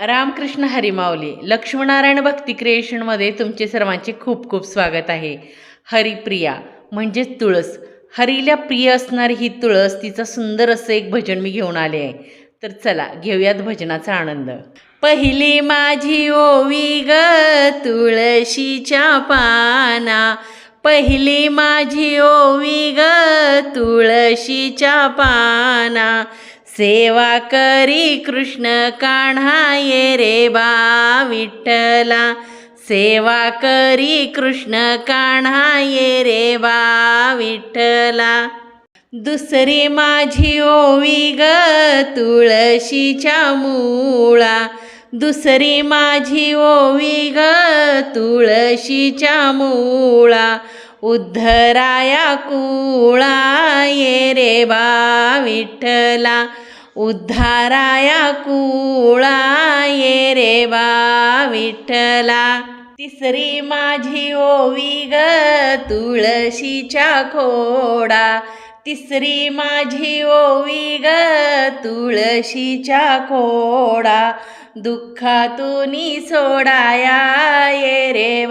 रामकृष्ण हरिमावली लक्ष्मीनारायण भक्ती क्रिएशनमध्ये तुमचे सर्वांचे खूप खूप स्वागत आहे. हरिप्रिया म्हणजेच तुळस. हरीला प्रिय असणारी ही तुळस तिचं सुंदर असं एक भजन मी घेऊन आले आहे. तर चला घेऊयात भजनाचा आनंद. पहिली माझी ओवी ग तुळशीच्या पाना. पहिली माझी ओवी ग तुळशीच्या पाना. सेवा करी कृष्ण कान्हाये रे बा विठ्ठला. सेवा करी कृष्ण कान्हाये रे बा विठ्ठला. दुसरी माझी ओवी ग तुळशीच्या मुळा. दुसरी माझी ओवी ग तुळशीच्या मुळा. उद्धराया कुळा ये रे बा विठ्ठला उद्धाराया कुळा ये रे बा विठ्ठला तिसरी माझी ओवी ग तुळशीच्या खोडा तिसरी माझी ओवी ग तुळशीच्या खोडा दुःखातून सोडाया ये रे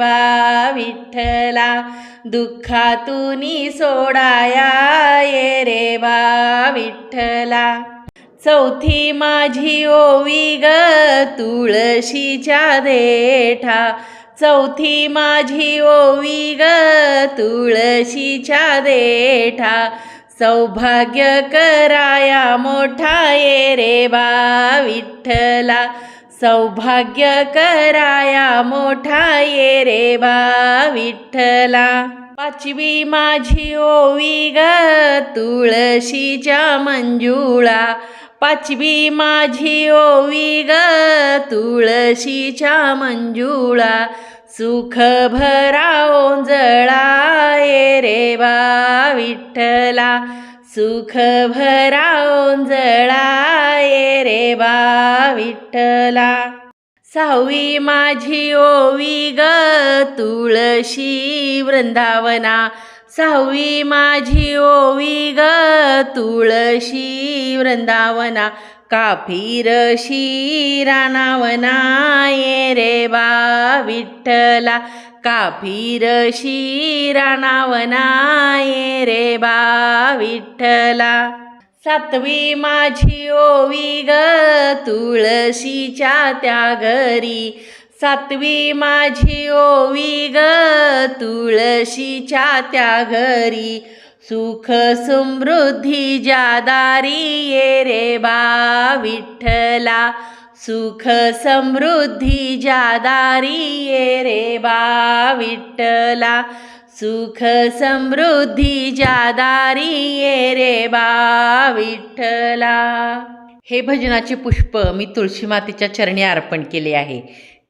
विठ्ठला. दुःखातून सोडाया ये रे विठ्ठला. चौथी माझी ओवी ग तुळशीच्या देठा. चौथी माझी ओवी ग तुळशीच्या देठा. सौभाग्य कराया मोठा ये रे बा विठ्ठला. सौभाग्य कराया मोठा ये रे बा विठ्ठला. पाचवी माझी ओवी ग तुळशीच्या मंजुळा. पाचवी माझी ओवी ग तुळशीच्या मंजुळा. सुख भरा रे बा विठ्ठला. सुख भरा रे बा विठ्ठला. सावी माझी ओवी ग तुळशी वृंदावना. सावी माझी ओवी ग तुळशी वृंदावना. काफीर शिरानावना ये रे बा विठ्ठला. काफीर शिरानावना ये रे बा विठ्ठला. सातवी माझी ओवी ग तुळशीच्या त्या घरी. सातवी माझी ओवी ग तुळशीच्या त्या घरी. सुख समृद्धी जादारी ये रे बा विठ्ठला. सुख समृद्धी जादारी ये रे बा विठ्ठला. सुख समृद्धी जादारी ये रे बा विठ्ठला. हे भजनाचे पुष्प मी तुळशी मातेच्या चरणी अर्पण केले आहे.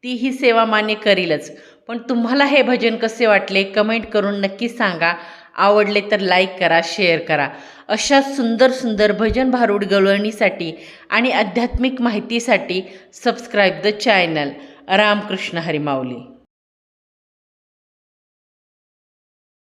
ती ही सेवा मान्य करीलच. पण तुम्हाला हे भजन कसे वाटले कमेंट करून नक्की सांगा. आवडले तर लाईक करा शेअर करा. अशा सुंदर सुंदर भजन भारूड गवळणीसाठी आणि आध्यात्मिक माहितीसाठी subscribe the channel Ramkrishna Harimauli